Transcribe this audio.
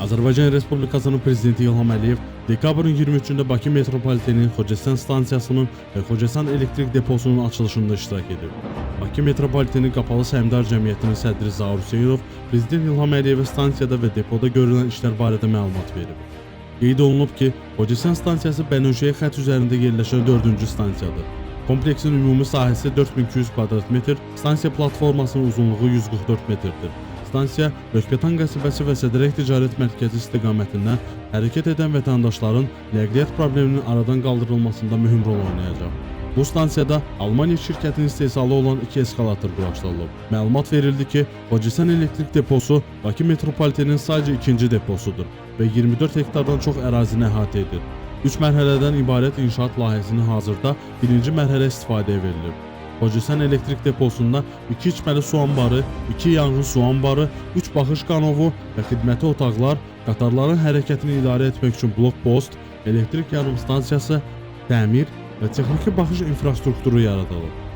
Azərbaycan Respublikasının Prezidenti İlham Əliyev dekabrın 23-də Bakı metropoliteninin Xocasən stansiyasının və Xocasən elektrik deposunun açılışında iştirak edib. Bakı metropoliteni Qapalı Səhmdar Cəmiyyətinin sədri Zaur Hüseynov Prezident İlham Əliyevə stansiyada və depoda görülən işlər barədə məlumat verib. Qeyd olunub ki, Xocasən stansiyası Bənövşəyə xətt üzərində yerləşən 4-cü stansiyadır. Kompleksin ümumi sahəsi 4200 kvadrat metr, stansiya platformasının uzunluğu 144 metrdir. Stansiya Rökbatan qəsəbəsi və Sədrək Ticarət Mərkəzi istiqamətindən hərəkət edən vətəndaşların nəqliyyat probleminin aradan qaldırılmasında mühüm rol oynayacaq. Bu stansiyada Almaniya şirkətinin istehsalı olan iki eskalator quraşdırılıb. Məlumat verildi ki, Xocasən elektrik deposu Bakı metropoliteninin sadəcə ikinci deposudur və 24 hektardan çox ərazini əhatə edir. 3 mərhələdən ibarət inşaat layihəsinin hazırda birinci mərhələ istifadəyə verilib. Xocasən elektrik deposunda 2 içməli su anbarı, 2 yanğın su anbarı, 3 baxış qanovu və xidməti otaqlar, qatarların hərəkətini idarə etmək üçün blokpost, elektrik yarımstansiyası, təmir və texniki baxış infrastrukturu yaradılıb.